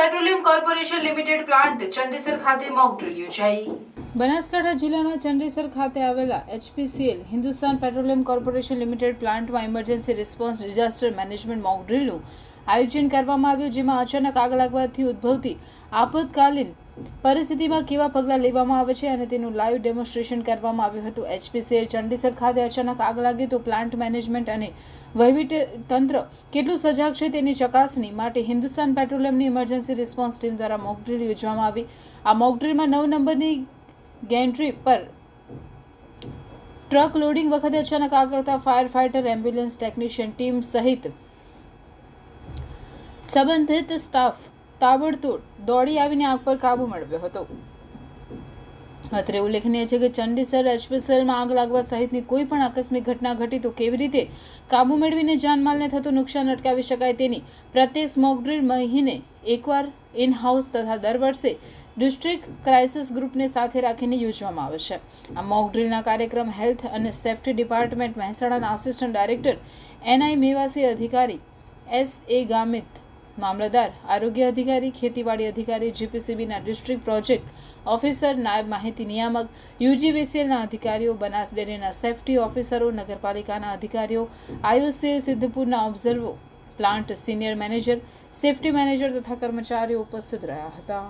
Petroleum Corporation Limited plant Chandisar ખાતે mock drill યોજાઈ. બનાસકાંઠા જિલ્લાના ચંડીસર ખાતે આવેલા HPCL Hindustan Petroleum Corporation Limited પ્લાન્ટમાં emergency response disaster management mock ડ્રિલનું આયોજન કરવામાં આવ્યું, જેમાં અચાનક આગ લાગવાથી ઉદ્ભવતી આપતકાલીન પરિસ્થિતિમાં કેવા પગલાં લેવામાં આવે છે અને તેનું લાઈવ ડેમોન્સ્ટ્રેશન કરવામાં આવ્યું હતું. એચપીસીએલ ચંડીસર ખાતે અચાનક આગ લાગી તો પ્લાન્ટ મેનેજમેન્ટ અને વહીવટી તંત્ર કેટલું સજાગ છે તેની ચકાસણી માટે હિન્દુસ્તાન પેટ્રોલિયમની ઇમરજન્સી રિસ્પોન્સ ટીમ દ્વારા મોકડ્રીલ યોજવામાં આવી. આ મોકડ્રીલમાં નવ નંબરની ગેન્ટ્રી પર ટ્રક લોડિંગ વખતે અચાનક આગ લાગતા fire fighter ambulance technician team સહિત સંબંધિત સ્ટાફ તાબડતોડ દોડી આવીને આગ પર કાબુ મેળવ્યો હતો. અત્રે ઉલ્લેખનીય છે કે ચંડીસર એચપીસીએલમાં આગ લાગવા સહિતની કોઈ પણ આકસ્મિક ઘટના ઘટી તો કેવી રીતે કાબૂ મેળવીને જાનમાલને થતું નુકસાન અટકાવી શકાય તેની પ્રત્યેક સ્મોક ડ્રીલ મહિને એકવાર ઇન હાઉસ તથા દર વર્ષે ડિસ્ટ્રિક્ટ ક્રાઇસિસ ગ્રુપને સાથે રાખીને યોજવામાં આવે છે. આ મોક ડ્રીલના કાર્યક્રમ હેલ્થ અને સેફ્ટી ડિપાર્ટમેન્ટ મહેસાણાના આસિસ્ટન્ટ ડાયરેક્ટર એનઆઈ મેવાસી અધિકારી એસ એ ગામિત મામલતદાર, આરોગ્ય અધિકારી, ખેતીવાડી અધિકારી, જીપીસીબીના ડિસ્ટ્રિક્ટ પ્રોજેક્ટ ઓફિસર, નાયબ માહિતી નિયામક, યુજીવીસીએલના અધિકારીઓ, બનાસ ડેરીના સેફટી ઓફિસરો, નગરપાલિકાના અધિકારીઓ આયુસીએલ સિદ્ધપુરના ઓબ્ઝર્વો plant senior manager, safety manager તથા કર્મચારીઓ ઉપસ્થિત રહ્યા હતા.